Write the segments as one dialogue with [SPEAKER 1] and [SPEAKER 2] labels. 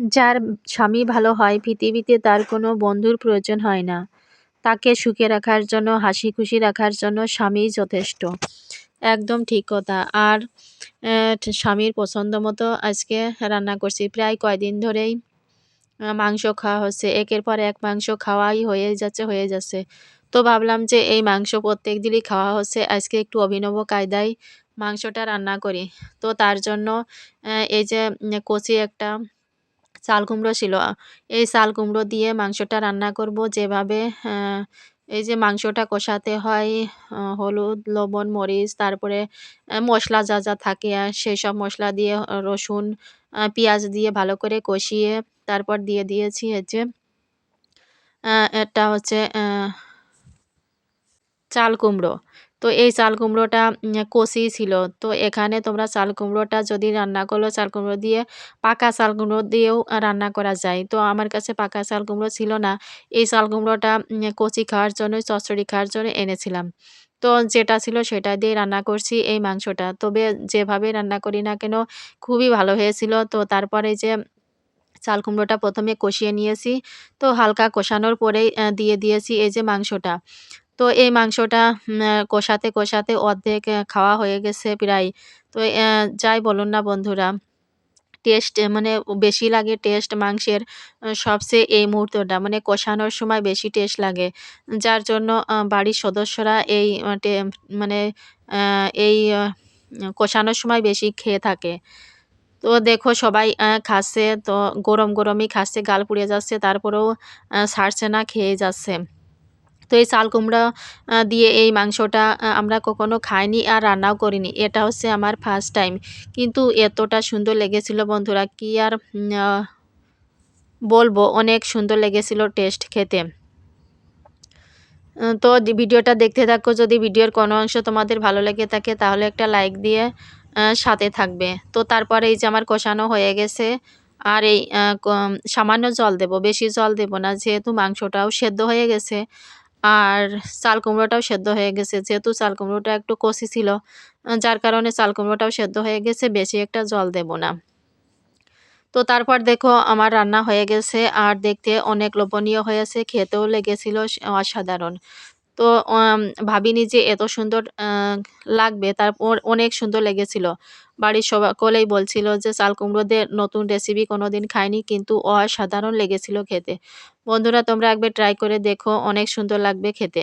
[SPEAKER 1] যার স্বামী ভালো হয়, পৃথিবীতে তার কোনো বন্ধুর প্রয়োজন হয় না। তাকে সুখে রাখার জন্য, হাসি খুশি রাখার জন্য স্বামী যথেষ্ট। একদম ঠিক কথা। আর স্বামীর পছন্দ মতো আজকে রান্না করছি। প্রায় কয়দিন ধরেই মাংস খাওয়া হচ্ছে। একের পর এক মাংস খাওয়াই হয়ে যাচ্ছে হয়ে যাচ্ছে। তো ভাবলাম যে এই মাংস প্রত্যেক দিনই খাওয়া হচ্ছে। আজকে একটু অভিনব কায়দায় মাংসটা রান্না করি। তো তার জন্য এই যে কচি একটা চাল কুমড়ো ছিল। এই চাল কুমড়ো দিয়ে মাংসটা রান্না করব যেভাবে এই যে মাংসটা কষাতে হয় হলুদ, লবণ, মরিচ, তারপরে মশলা যা যা থাকে সেই সব মশলা দিয়ে রসুন পেঁয়াজ দিয়ে ভালো করে কষিয়ে তারপর দিয়ে দিয়েছি হচ্ছে এটা হচ্ছে চাল কুমড়ো। তো এই চাল কুমড়োটা কষি ছিল। তো এখানে তোমরা চাল কুমড়োটা যদি রান্না করল চাল কুমড়ো দিয়ে পাকা চাল কুমড়ো দিয়েও রান্না করা যায়। তো আমার কাছে পাকা চাল কুমড়ো ছিল না। এই চাল কুমড়োটা কচি খাওয়ার জন্য, চচ্চড়ি খাওয়ার জন্য এনেছিলাম। তো যেটা ছিল সেটা দিয়ে রান্না করছি এই মাংসটা। তবে যেভাবে রান্না করি না কেন, খুবই ভালো হয়েছিল। তো তারপরে যে চাল কুমড়োটা প্রথমে কষিয়ে নিয়েছি। তো হালকা কষানোর পরেই দিয়ে দিয়েছি এই যে মাংসটা। তো এই মাংসটা কষাতে কষাতে অর্ধেক খাওয়া হয়ে গেছে প্রায়। তো যাই বলুন না বন্ধুরা, টেস্ট মানে বেশি লাগে টেস্ট মাংসের সবচেয়ে এই মুহূর্তটা মানে কষানোর সময় বেশি টেস্ট লাগে। যার জন্য বাড়ির সদস্যরা এই মানে এই কষানোর সময় বেশি খেয়ে থাকে। তো দেখো সবাই খাচ্ছে, তো গরম গরমই খাচ্ছে, গাল পুড়ে যাচ্ছে, তারপরেও ছাড়ছে না খেয়ে যাচ্ছে। তো এই চাল কুমড়া দিয়ে এই মাংসটা আমরা কখনো খাইনি আর রান্নাও করিনি। এটা হচ্ছে আমার ফার্স্ট টাইম কিন্তু এতটা সুন্দর লেগেছিল বন্ধুরা, কি আর বলব, অনেক সুন্দর লেগেছিল টেস্ট খেতে। তো ভিডিওটা দেখতে থাকো। যদি ভিডিওর কোনো অংশ তোমাদের ভালো লেগে থাকে, তাহলে একটা লাইক দিয়ে সাথে থাকবে। তো তারপরে এই যে আমার কষানো হয়ে গেছে, আর এই সামান্য জল দেব। বেশি জল দেব না, যেহেতু মাংসটাও সেদ্ধ হয়ে গেছে আর চাল কুমড়োটাও সেদ্ধ হয়ে গেছে। যেহেতু চাল কুমড়োটা একটু কষি ছিল যার কারণে চাল কুমড়োটাও সেদ্ধ হয়ে গেছে, বেশি একটা জল দেব না। তো তারপর দেখো, আমার রান্না হয়ে গেছে। আর দেখতে অনেক লোভনীয় হয়েছে খেতেও লেগেছিল অসাধারণ। তো ভাবিনি যে এত সুন্দর লাগবে। তারপর অনেক সুন্দর লেগেছিল। বাড়ির সকলেই বলছিল যে, চাল কুমড়ো দিয়ে নতুন রেসিপি কোনো দিন খাইনি, কিন্তু অসাধারণ লেগেছিল খেতে। বন্ধুরা, তোমরা একবার ট্রাই করে দেখো, অনেক সুন্দর লাগবে খেতে।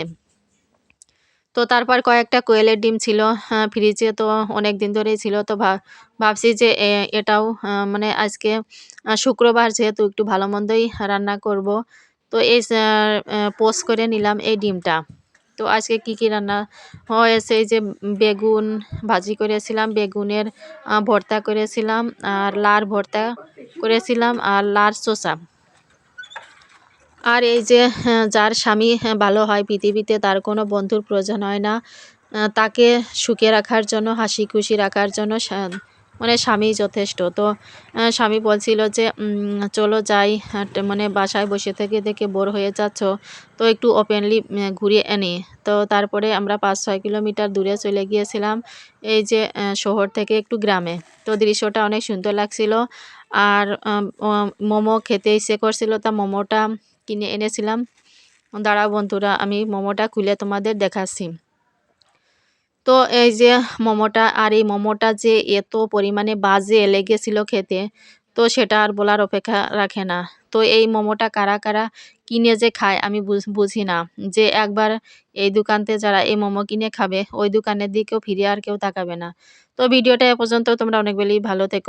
[SPEAKER 1] তো, তারপর কয়েকটা কোয়েলের ডিম ছিল ফ্রিজে তো অনেক দিন ধরেই ছিল। তো ভাবছি যে এটাও মানে আজকে শুক্রবার যেহেতু একটু ভালো মন্দই রান্না করব। তো, এই পোস্ট করে নিলাম এই ডিমটা। তো আজকে কি কি রান্না হয়েছে এই যে বেগুন ভাজি করেছিলাম, বেগুনের ভর্তা করেছিলাম আর লার ভর্তা করেছিলাম আর লার চোষা আর এই যে যার স্বামী ভালো হয় পৃথিবীতে তার কোনো বন্ধুর প্রয়োজন হয় না। তাকে সুখে রাখার জন্য, হাসি খুশি রাখার জন্য মানে স্বামী যথেষ্ট। তো স্বামী বলছিল যে চলো যাই মানে বাসায় বসে থেকে থেকে বোর হয়ে যাচ্ছ, তো একটু ওপেনলি ঘুরিয়ে এনে তো তারপরে আমরা পাঁচ ছয় কিলোমিটার দূরে চলে গিয়েছিলাম, এই যে শহর থেকে একটু গ্রামে। তো দৃশ্যটা অনেক সুন্দর লাগছিল। আর মোমো খেতে ইচ্ছে করছিল, তা মোমোটা কিনে এনেছিলাম। দাঁড়া বন্ধুরা, আমি মোমোটা খুলে তোমাদের দেখাচ্ছি। তো এই যে মোমোটা আর এই মোমোটা যে এত পরিমাণে বাজে লেগেছিল খেতে, তো সেটা আর বলার অপেক্ষা রাখে না। তো এই মোমোটা কারা কারা কিনে যে খায় আমি বুঝি না। যে একবার এই দোকানতে যারা এই মোমো কিনে খাবে, ওই দোকানের দিকেও ফিরে আর কেউ তাকাবে না। তো ভিডিওটা এ পর্যন্ত, তোমরা অনেক বেলি ভালো থেকো।